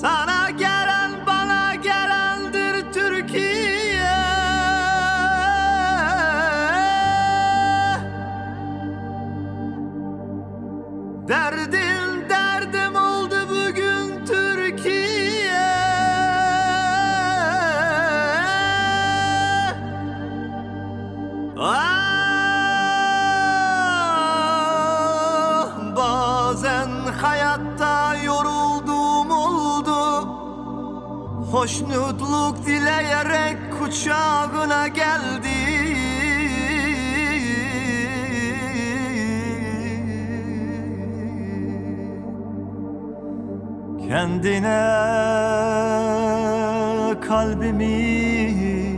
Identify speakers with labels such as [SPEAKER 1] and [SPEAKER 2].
[SPEAKER 1] Sana gelen bana gelendir Türkiye. Derdin derdim oldu bugün Türkiye. Ah bazen hayatta yok Hoşnutluk dileyerek kucağına geldi. Kendine kalbimi